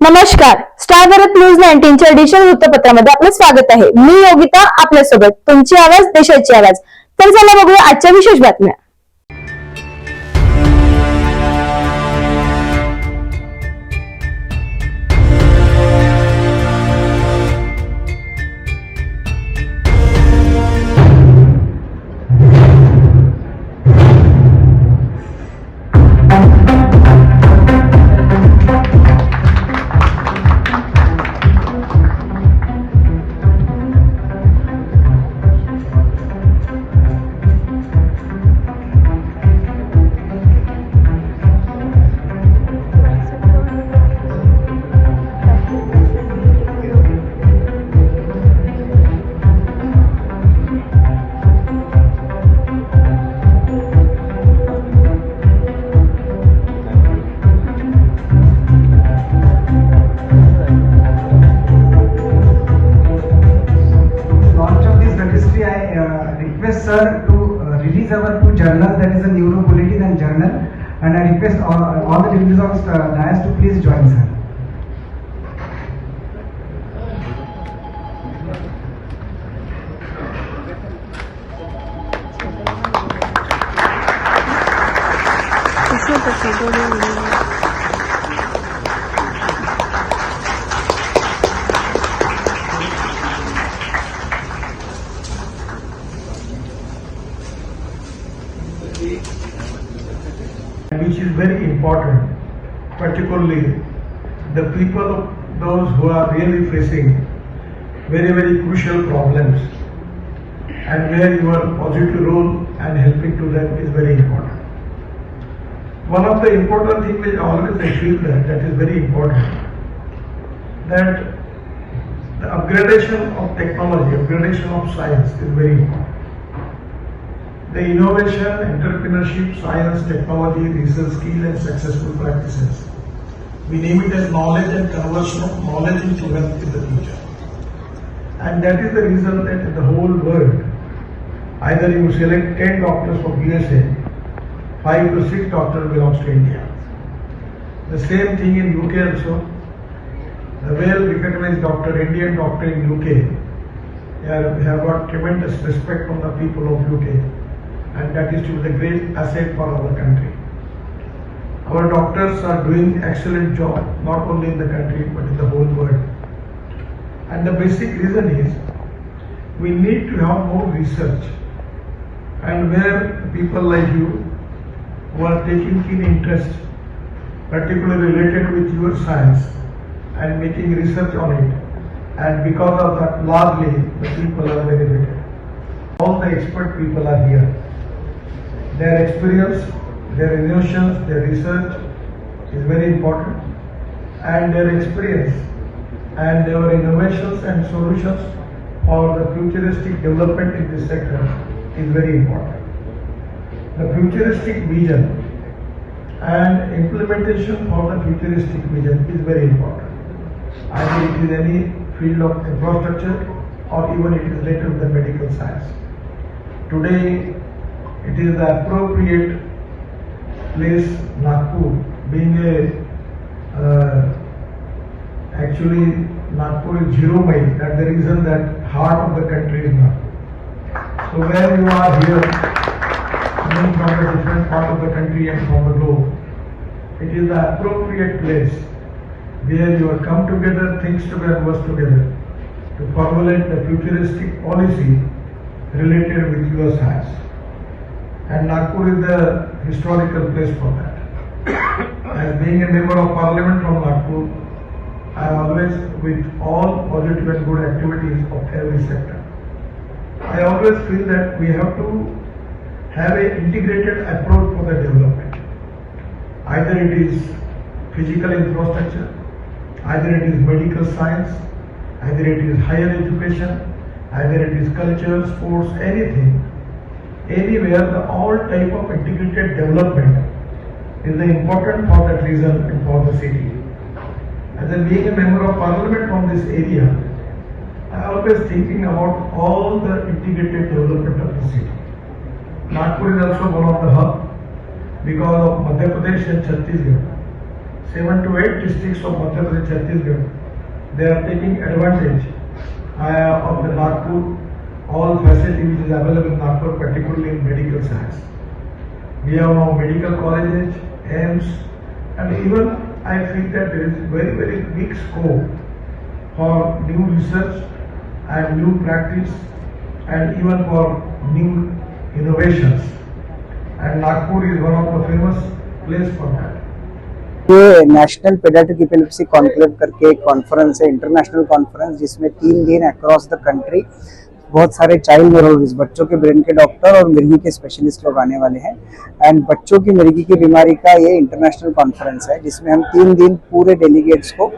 नमस्कार. Star Bharat news नाईन्टीनच्या digital वृत्तपत्रामध्ये आपलं स्वागत आहे. मी योगिता आपल्यासोबत तुमची आवाज देशाची आवाज. तर चला बघूया आजच्या विशेष बातम्या. all the dignitaries of uh, the dais to please join, sir. Thank you which is very important, particularly the people, of those who are really facing very, very crucial problems and where your positive role and helping to them is very important. One of the important things which always I feel that, that is very important, that the upgradation of technology, upgradation of science is very important. The innovation, entrepreneurship, science, technology, research, skill and successful practices. We name it as knowledge and conversion of knowledge into wealth in the future. And that is the reason that in the whole world, either you select 10 doctors from USA, 5 to 6 doctors belongs to India. The same thing in UK also. The well recognized doctor, Indian doctor in UK, have, have got tremendous respect from the people of UK and that is to be the great asset for our country. Our doctors are doing excellent job, not only in the country but in the whole world. And the basic reason is we need to have more research and where people like you who are taking keen interest, particularly related with your science and making research on it and because of that largely the people are benefited. All the expert people are here their experience, their innovations, their research is very important and their experience and their innovations and solutions for the futuristic development in this sector is very important. The futuristic vision and implementation of the futuristic vision is very important. Either it is any field of infrastructure or even it is related to the medical science. Today, it is the appropriate place, Nagpur, being a, uh, actually Nagpur is zero mile, that's the reason that heart of the country is Nagpur. So where you are here, coming from a different part of the country and from the globe, it is the appropriate place where you come together, things together, work together to formulate the futuristic policy related with your science and Nagpur is the historical place for that. As being a member of parliament from Nagpur, I am always with all positive and good activities of every sector. I always feel that we have to have an integrated approach for the development. Either it is physical infrastructure, either it is medical science, either it is higher education, either it is culture, sports, anything anywhere the all type of integrated development is important for that reason and for the city. As a being a member of parliament from this area, I always thinking about all the integrated development of the city. Nagpur is also one of the hub because of Madhya Pradesh and Chhattisgarh. seven to eight districts of Madhya Pradesh, Chhattisgarh, they are taking advantage uh, of the Nagpur, all facilities is available in Nagpur, particularly in medical science. We have now medical colleges, AIMS, and even I feel that there is very, very big scope for new research and new practice and even for new innovations. And Nagpur is one of the famous place for that. ये national paediatric epilepsy conclave करके एक conference है international conference जिसमें तीन दिन across the country बहुत सारे child neurologist बच्चों के ब्रेन के डॉक्टर और मिर्गी के स्पेशलिस्ट लोग आने वाले हैं। एंड बच्चों की मिर्गी की बीमारी का ये इंटरनेशनल कॉन्फ्रेंस है, जिसमें हम तीन दिन पूरे डेलीगेट्स को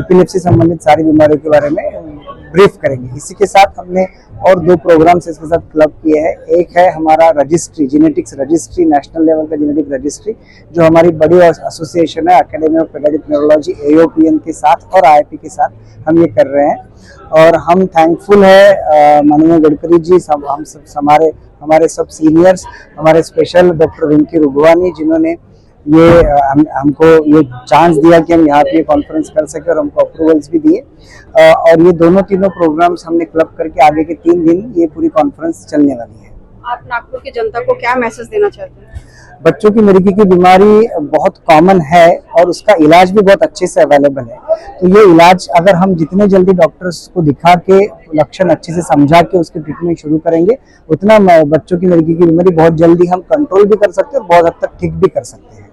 इपिलेप्सी संबंधित सारी बीमारियों के बारे में ब्रीफ करेंगे। इसी के साथ हमने और दो प्रोग्राम्स इसके साथ क्लब किए हैं। एक है हमारा registry genetics registry national level का जेनेटिक रजिस्ट्री जो हमारी बड़ी एसोसिएशन है academy of pediatric neurology AOPN के साथ और आईआईपी के साथ हम ये कर रहे हैं। और हम थैंकफुल है माननीय गडकरी जी, सब हम सब हमारे हमारे सब सीनियर्स हमारे स्पेशल डॉक्टर विंकी रुगवानी जिन्होंने ये हम, हमको ये चांस दिया कि हम यहाँ पे कॉन्फ्रेंस कर सके और हमको अप्रूवल्स भी दिए। और ये दोनों तीनों प्रोग्राम्स हमने क्लब करके आगे के तीन दिन ये पूरी कॉन्फ्रेंस चलने वाली है। आप नागपुर की जनता को क्या मैसेज देना चाहते हैं? बच्चों की मिर्गी की बीमारी बहुत कॉमन है और उसका इलाज भी बहुत अच्छे से अवेलेबल है। तो ये इलाज अगर हम जितने जल्दी डॉक्टर्स को दिखा के लक्षण अच्छे से समझा के उसकी ट्रीटमेंट शुरू करेंगे उतना बच्चों की मिर्गी की बीमारी बहुत जल्दी हम कंट्रोल भी कर सकते हैं और बहुत हद तक ठीक भी कर सकते हैं।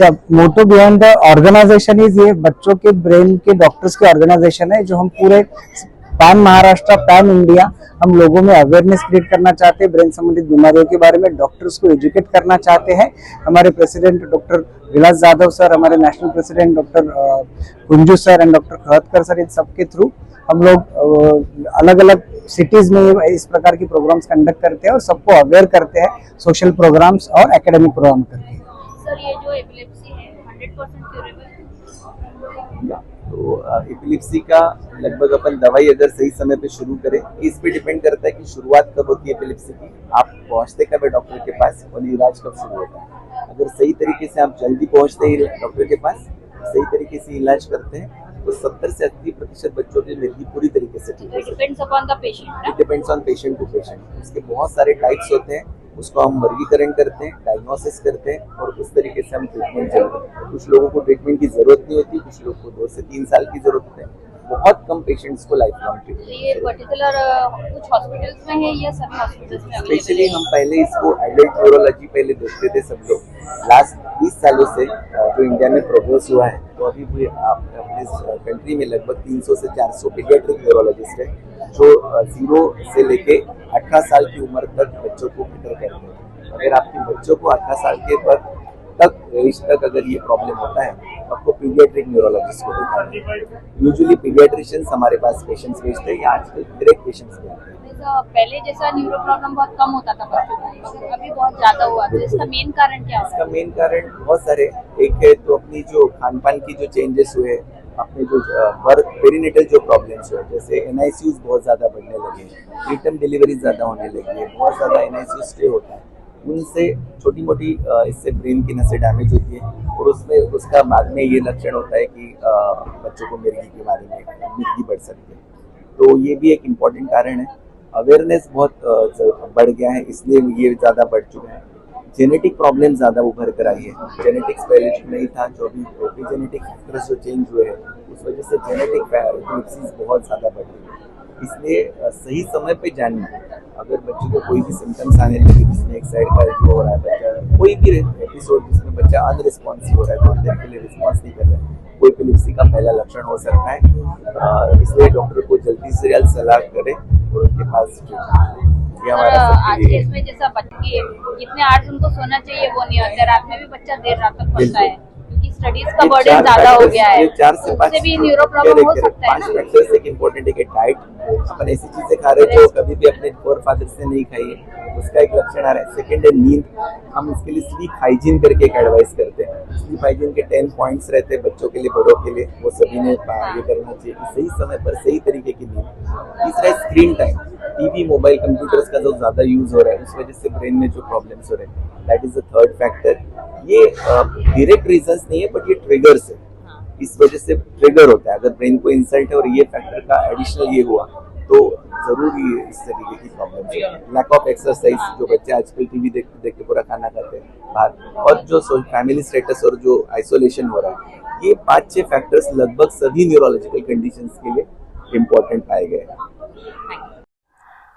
Motto behind the organisation is ये बच्चों के ब्रेन के डॉक्टर्स के ऑर्गेनाइजेशन है, जो हम पूरे पैन महाराष्ट्र पैन इंडिया हम लोगों में अवेयरनेस क्रिएट करना चाहते हैं ब्रेन संबंधित बीमारियों के बारे में डॉक्टर्स को एजुकेट करना चाहते हैं। हमारे president doctor Vilas Jadhav sir हमारे national president doctor Kunju sir and doctor Khatkar sir इन सबके थ्रू हम लोग अलग अलग सिटीज़ में इस प्रकार की प्रोग्राम्स कंडक्ट करते हैं और सबको अवेयर करते हैं सोशल प्रोग्राम्स और एकेडमिक प्रोग्राम करके सर ये जो एपिलेप्सी है हंड्रेड परसेंट क्यूरेबल तो एपिलिप्सी का लगभग अपन दवाई अगर सही समय पे शुरू करें इस पे डिपेंड करता है कि शुरुआत कब होती है एपिलिप्सी की आप पहुँचते कब है डॉक्टर के पास और इलाज कब शुरू होता है। अगर सही तरीके से आप जल्दी पहुँचते हैं डॉक्टर के पास सही तरीके से इलाज करते हैं तो सत्तर से अस्सी प्रतिशत बच्चों की मृत्यु पूरी तरीके से ठीक हो depends on patient to patient उसके बहुत सारे टाइप्स होते हैं उसको हम वर्गीकरण करते हैं डायग्नोसिस करते हैं और उस तरीके से हम ट्रीटमेंट चलते हैं। कुछ लोगों को ट्रीटमेंट की ज़रूरत नहीं होती कुछ लोगों को दो से तीन साल की ज़रूरत होती है। बहुत कम पेशेंट्स को लाइफ लॉन्ग ट्रीटमेंट ये पर्टिकुलर कुछ हॉस्पिटल्स में है या सभी हॉस्पिटल्स में स्पेशली हम पहले इसको एडल्ट न्यूरोलॉजी पहले देखते थे सब लोग। लास्ट 20 सालों से जो इंडिया में प्रोग्रेस हुआ है तो अभी भी आप अपने कंट्री में लगभग 300 से 400 पीडियाट्रिक न्यूरोलॉजिस्ट है। जो ज़ीरो से लेके 18 साल की उम्र तक बच्चों को फिटर करते हैं। अगर आपके बच्चों को 18 साल के बाद तक एज तक अगर ये प्रॉब्लम होता है आपको पीडियाट्रिक न्यूरोलॉजिस्ट को दिखाना है। यूजुअली पीडियाट्रिशियंस हमारे पास पेशेंट्स भेजते हैं या आजकल डायरेक्ट पेशेंट्स भी आते हैं। पहले जैसा न्यूरो प्रॉब्लम बहुत कम होता था बच्चों को अभी बहुत ज़्यादा हुआ तो इसका मेन कारण क्या इसका मेन कारण बहुत सारे एक है तो अपनी जो खान पान की जो चेंजेस हुए अपने जो बर्थ पेरिनेटल जो प्रॉब्लम्स हुए जैसे एन बहुत ज़्यादा बढ़ने लगे हैं रिटर्न डिलीवरी ज़्यादा होने लगी है, बहुत ज़्यादा एन स्टे होता है, उनसे छोटी मोटी इससे ब्रेन की नसें डैमेज होती है और उसमें, उसका बाद में ये लक्षण होता है कि बच्चों को मिर्गी के बारे में मिर्गी बढ़ सकती है। तो ये भी एक इंपॉर्टेंट कारण है। अवेयरनेस बहुत बढ़ गया है, इसलिए ये ज़्यादा बढ़ चुका है। जेनेटिक प्रॉब्लम ज़्यादा उभर कर आई है। जेनेटिक्स पहले जो नहीं था, जो अभी एपिजेनेटिक फैक्टर्स जो चेंज हुए हैं, उस वजह से जेनेटिक एपिलिप्सीज बहुत ज़्यादा बढ़ रही है। इसलिए सही समय पे जानना अगर बच्चे को कोई भी सिम्टम्स आने लगे, जिसमें एक साइड का हो रहा है, बच्चा कोई भी एपिसोड जिसमें बच्चा अनरिस्पॉन्सिव हो रहा है थोड़ी देर के लिए रिस्पॉन्स नहीं कर रहा है, कोई एपिलिप्सी का पहला लक्षण हो सकता है। इसलिए डॉक्टर को जल्दी से जल्द सलाह करें और उनके पास treatment। हमारा आज के इसमें जैसा बच्चे जितने आर्ट्स उनको सोना चाहिए वो नहीं होता। रात में भी बच्चा देर रात तक पढ़ता है क्योंकि स्टडीज़ का बर्डन ज़्यादा हो गया है। चार से पाँच भी न्यूरो प्रॉब्लम हो. सकता है ना? फैक्टर्स एक इम्पोर्टेंट है डाइट अपन ऐसी चीज़ें खा रहे जो कभी भी अपने फोर फादर से नहीं खाई है। उसका एक लक्षण आ रहा है। सेकंड है नींद। हम इसके लिए स्लीप हाइजीन करके एक एडवाइस करते हैं। स्लीप हाइजीन के टेन पॉइंट्स रहते हैं बच्चों के लिए बड़ों के लिए। वो सभी ने ये करना चाहिए कि सही समय पर सही तरीके की नींद। तीसरा है screen time TV mobile computers का जो ज़्यादा यूज़ हो रहा है उस वजह से ब्रेन में जो प्रॉब्लम्स हो रहे हैं that is the third factor ये डायरेक्ट रीजंस नहीं है बट ये ट्रिगर्स है। इस वजह से ट्रिगर होता है। अगर ब्रेन को इंसल्ट है और ये फैक्टर का एडिशनल ये हुआ तो ज़रूर ये इस तरीके की प्रॉब्लम लैक ऑफ़ एक्सरसाइज जो बच्चे आजकल टीवी देख देख के पूरा खाना खाते हैं बाहर और जो फैमिली स्टेटस और जो आइसोलेशन हो रहा है ये पाँच छह फैक्टर्स लगभग सभी न्यूरोलॉजिकल कंडीशंस के लिए इम्पोर्टेंट पाए गए हैं।